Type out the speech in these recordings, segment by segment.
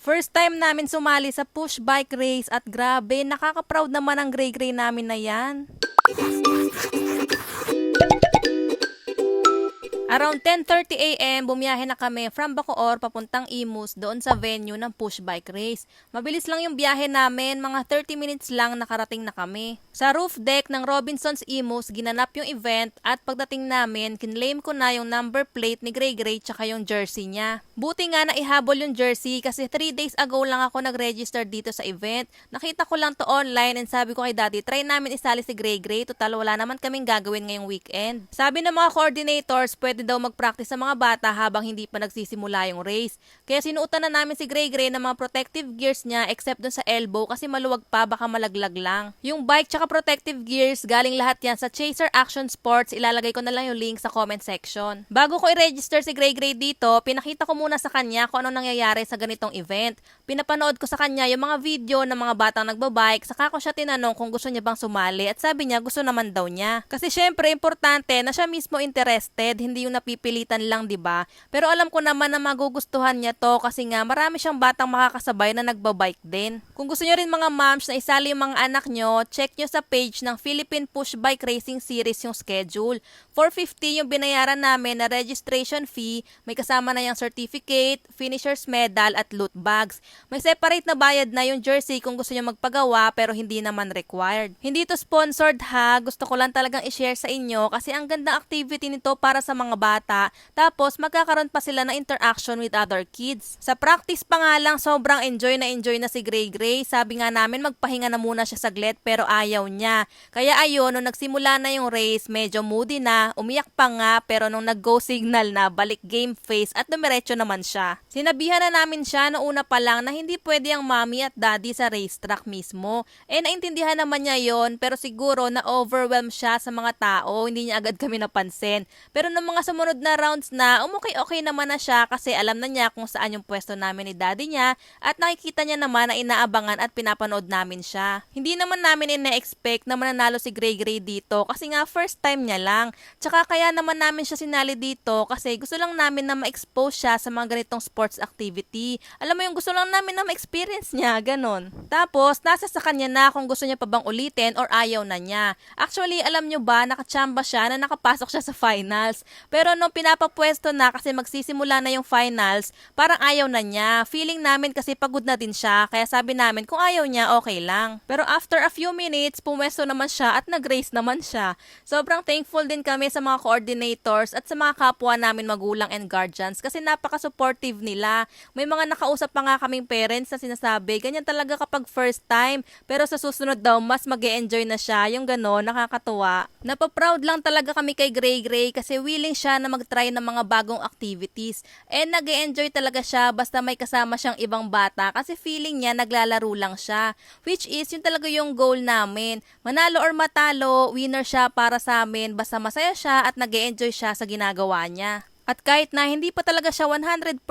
First time namin sumali sa push bike race at grabe, nakaka-proud naman ang gray-gray namin na yan. Around 10.30 a.m., bumiyahe na kami from Bacoor papuntang Imus doon sa venue ng push bike race. Mabilis lang yung biyahe namin, mga 30 minutes lang nakarating na kami. Sa roof deck ng Robinson's Imus, ginanap yung event at pagdating namin, kinlaim ko na yung number plate ni Gray Gray tsaka yung jersey niya. Buti nga na ihabol yung jersey kasi 3 days ago lang ako nag-register dito sa event. Nakita ko lang to online and sabi ko kay daddy, try namin isali si Gray Gray, total wala naman kaming gagawin ngayong weekend. Sabi ng mga coordinators, pwede daw mag-practice sa mga bata habang hindi pa nagsisimula yung race. Kaya sinuutan na namin si Gray Gray ng mga protective gears niya except dun sa elbow kasi maluwag pa baka malaglag lang. Yung bike tsaka protective gears, galing lahat yan sa Chaser Action Sports. Ilalagay ko na lang yung link sa comment section. Bago ko i-register si Gray Gray dito, pinakita ko muna sa kanya kung ano nangyayari sa ganitong event. Pinapanood ko sa kanya yung mga video ng mga batang nagbabike, saka ko siya tinanong kung gusto niya bang sumali at sabi niya gusto naman daw niya. Kasi syempre importante na siya mismo interested, hindi yung napipilitan lang, 'di ba? Pero alam ko naman na magugustuhan niya 'to kasi nga marami siyang batang makakasabay na nagbabike din. Kung gusto niyo rin mga moms na isali yung mga anak nyo, check nyo sa page ng Philippine Push Bike Racing Series yung schedule. 450 yung binayaran namin na registration fee, may kasama na yung certificate, finisher's medal at loot bags. May separate na bayad na yung jersey kung gusto niyo magpagawa pero hindi naman required. Hindi to sponsored ha, gusto ko lang talagang i-share sa inyo kasi ang gandang activity nito para sa mga bata. Tapos magkakaroon pa sila ng interaction with other kids. Sa practice pa nga lang sobrang enjoy na enjoy na si Gray Gray. Sabi nga namin magpahinga na muna siya saglit pero ayaw niya. Kaya ayun, nung nagsimula na yung race, medyo moody na, umiyak pa nga pero nung nag-go signal na, balik game face at dumiretso naman siya. Sinabihan na namin siya na una pa lang na hindi pwede ang mommy at daddy sa racetrack mismo. Eh naintindihan naman niya yon pero siguro na overwhelm siya sa mga tao, hindi niya agad kami napansin. Pero nung mga sumunod na rounds na, umukay-okay naman na siya kasi alam na niya kung saan yung pwesto namin ni daddy niya at nakikita niya naman na inaabangan at pinapanood namin siya. Hindi naman namin ina-expect na mananalo si Gray dito kasi nga first time niya lang. Tsaka kaya naman namin siya sinali dito kasi gusto lang namin na ma-expose siya sa mga ganitong sports activity. Alam mo yung gusto lang namin na ma-experience niya, ganon. Tapos, nasa sa kanya na kung gusto niya pa bang ulitin or ayaw na niya. Actually, alam nyo ba, nakachamba siya na nakapasok siya sa finals. Pero nung pinapapwesto na kasi magsisimula na yung finals, parang ayaw na niya. Feeling namin kasi pagod na din siya, kaya sabi namin kung ayaw niya, okay lang. Pero after a few minutes, pumwesto naman siya at nag-race naman siya. Sobrang thankful din kami sa mga coordinators at sa mga kapwa namin magulang and guardians kasi napaka-supportive nila. May mga nakausap pa nga kaming parents na sinasabi, ganyan talaga kapag first time, pero sa susunod daw, mas mag enjoy na siya, yung gano'n, nakakatuwa. Napaproud lang talaga kami kay Gray Gray kasi willing siya na mag-try ng mga bagong activities. And nag enjoy talaga siya basta may kasama siyang ibang bata kasi feeling niya naglalaro lang siya. Which is, yun talaga yung goal namin. Manalo or matalo, winner siya para sa amin basta masaya siya at nag enjoy siya sa ginagawa niya. At kahit na hindi pa talaga siya 100%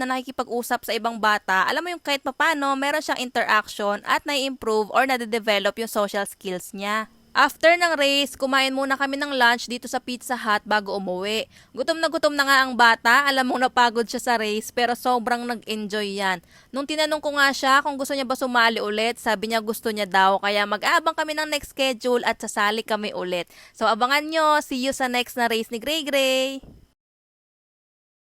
na nakikipag-usap sa ibang bata, alam mo yung kahit papano, meron siyang interaction at na-improve or na-develop yung social skills niya. After ng race, kumain muna kami ng lunch dito sa Pizza Hut bago umuwi. Gutom na gutom na nga ang bata, alam mong napagod siya sa race pero sobrang nag-enjoy yan. Nung tinanong ko nga siya kung gusto niya ba sumali ulit, sabi niya gusto niya daw kaya mag-aabang kami ng next schedule at sasali kami ulit. So abangan nyo, see you sa next na race ni Gray Gray!